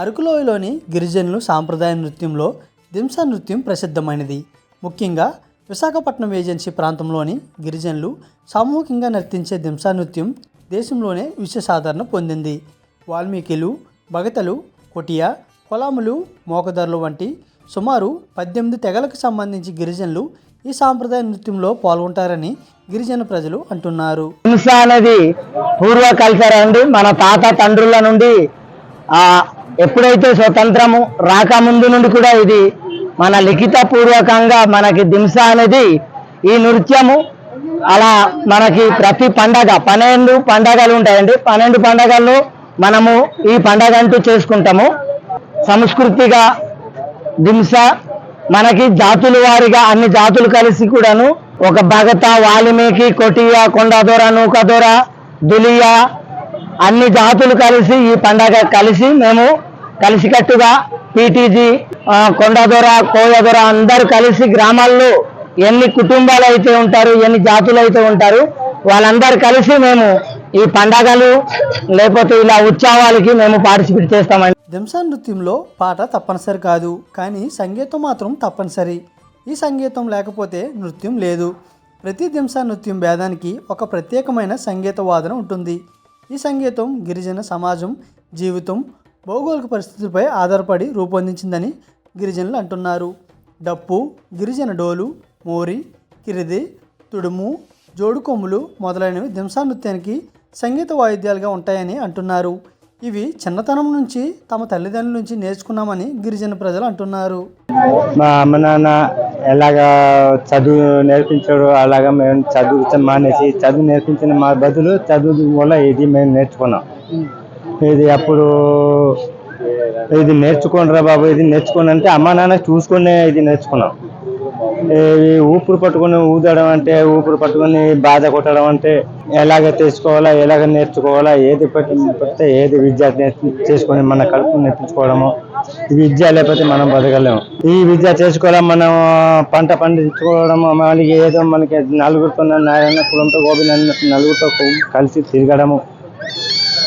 అరకులోయలోని గిరిజనులు సాంప్రదాయ నృత్యంలో దింసా నృత్యం ప్రసిద్ధమైనది. ముఖ్యంగా విశాఖపట్నం ఏజెన్సీ ప్రాంతంలోని గిరిజనులు సామూహికంగా నర్తించే దింసా నృత్యం దేశంలోనే విశ్వసాధారణ పొందింది. వాల్మీకిలు భగతలు కొటియా కొలాములు మోకదర్లు వంటి సుమారు పద్దెనిమిది తెగలకు సంబంధించి గిరిజనులు ఈ సాంప్రదాయ నృత్యంలో పాల్గొంటారని గిరిజన ప్రజలు అంటున్నారు. హింస అనేది పూర్వ కల్చర్ అండి మన తాత తండ్రుల నుండి ఎప్పుడైతే స్వతంత్రము రాకముందు నుండి కూడా ఇది మన లిఖిత పూర్వకంగా మనకి దింస అనేది ఈ నృత్యము అలా మనకి ప్రతి పండగ పన్నెండు పండగలు ఉంటాయండి. పన్నెండు పండగల్లో మనము ఈ పండగ అంటూ చేసుకుంటాము. సంస్కృతిగా దింస మనకి జాతుల వారిగా అన్ని జాతులు కలిసి కూడాను ఒక భగత వాల్మీకి కొటియా కొండదొర నూకదొర దులియా అన్ని జాతులు కలిసి ఈ పండగ కలిసి మేము కలిసికట్టుగా పీటీజీ కొండదొర కోయదొర అందరూ కలిసి గ్రామాల్లో ఎన్ని కుటుంబాలు అయితే ఉంటారు ఎన్ని జాతులు అయితే ఉంటారు వాళ్ళందరూ కలిసి మేము ఈ పండగలు లేకపోతే ఇలా ఉత్సవాలకి మేము పార్టిసిపేట్ చేస్తామండి. దింసా నృత్యంలో పాట తప్పనిసరి కాదు కానీ సంగీతం మాత్రం తప్పనిసరి. ఈ సంగీతం లేకపోతే నృత్యం లేదు. ప్రతి దింసా నృత్యం భేదానికి ఒక ప్రత్యేకమైన సంగీత వాదన ఉంటుంది. ఈ సంగీతం గిరిజన సమాజం జీవితం భౌగోళిక పరిస్థితులపై ఆధారపడి రూపొందించిందని గిరిజనులు అంటున్నారు. డప్పు గిరిజన డోలు మోరి కిరిది తుడుము జోడుకొమ్ములు మొదలైనవి దింసా నృత్యానికి సంగీత వాయిద్యాలుగా ఉంటాయని అంటున్నారు. ఇవి చిన్నతనం నుంచి తమ తల్లిదండ్రుల నుంచి నేర్చుకున్నామని గిరిజన ప్రజలు అంటున్నారు. మా అమ్మ నాన్న ఎలాగా చదువు నేర్పించాడు అలాగా మేము చదువు మానేసి చదువు నేర్పించిన మా బదులు చదువు వల్ల ఇది మేము నేర్చుకున్నాం. ఇది అప్పుడు ఇది నేర్చుకోండి రా బాబు ఇది నేర్చుకోండి అంటే అమ్మ నాన్న చూసుకునే ఇది నేర్చుకున్నాం. ఊపిరి పట్టుకొని ఊదడం అంటే ఊపిరి పట్టుకొని బాధ కొట్టడం అంటే ఎలాగ తెచ్చుకోవాలా ఎలాగ నేర్చుకోవాలా ఏది పట్టి ఏది విద్య చేసుకొని మన కడుపు నేర్పించుకోవడము ఈ విద్య లేకపోతే మనం బతకలేము. ఈ విద్య చేసుకోవడం మనం పంట పండించుకోవడము మనకి ఏదో మనకి నలుగురితో నారాయణ కులంతో గోవింద నలుగురితో కలిసి తిరగడము.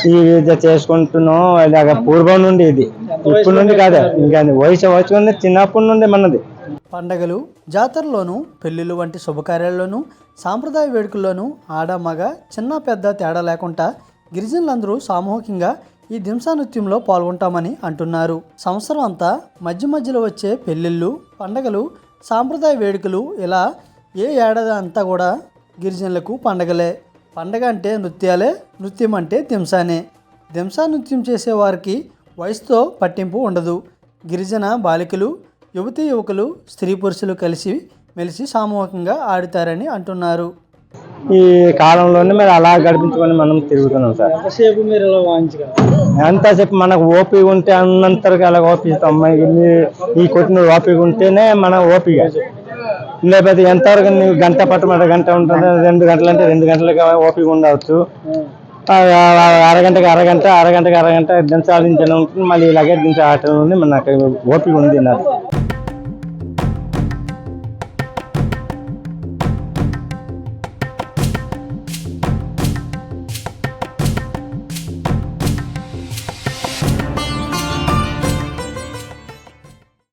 ఈ విద్య చేసుకుంటున్నాం ఇలాగ పూర్వం నుండి ఇది. ఇప్పటి నుండి కాదు ఇంకా వయసు వచ్చుకుంది చిన్నప్పటి నుండి మనది. పండగలు జాతరలోనూ పెళ్ళిళ్ళు వంటి శుభకార్యాల్లోనూ సాంప్రదాయ వేడుకల్లోనూ ఆడ మగ చిన్న పెద్ద తేడా లేకుండా గిరిజనులందరూ సామూహికంగా ఈ దింసా నృత్యంలో పాల్గొంటామని అంటున్నారు. సంవత్సరం అంతా మధ్య మధ్యలో వచ్చే పెళ్ళిళ్ళు పండగలు సాంప్రదాయ వేడుకలు ఇలా ఏ ఏడాది అంతా కూడా గిరిజనులకు పండగలే. పండగ అంటే నృత్యాలే నృత్యం అంటే దింసానే. దింసా నృత్యం చేసేవారికి వయసుతో పట్టింపు ఉండదు. గిరిజన బాలికలు యువతీ యువకులు స్త్రీ పురుషులు కలిసి మెలిసి సామూహికంగా ఆడుతారని అంటున్నారు. ఈ కాలంలోనే మరి అలా గడిపించుకొని మనం తిరుగుతున్నాం సార్. ఎంతసేపు మీరు ఇలా వాయించగలరు? ఎంతసేపు మనకు ఓపిక ఉంటే అన్నంతరకు అలా ఓపిస్తాం. ఈ కొట్టిన ఓపిక ఉంటేనే మన ఓపిక. లేకపోతే ఎంతవరకు నీవు గంట పట్టమంట గంట ఉంటుంది రెండు గంటలు అంటే రెండు గంటలకు ఓపిక ఉండవచ్చు. అరగంటకి అరగంట అరగంటకి అరగంట దించాలించడం ఉంటుంది మళ్ళీ ఇలాగే దించే ఆటలు ఉంది మనకు ఓపిక ఉంది నాకు.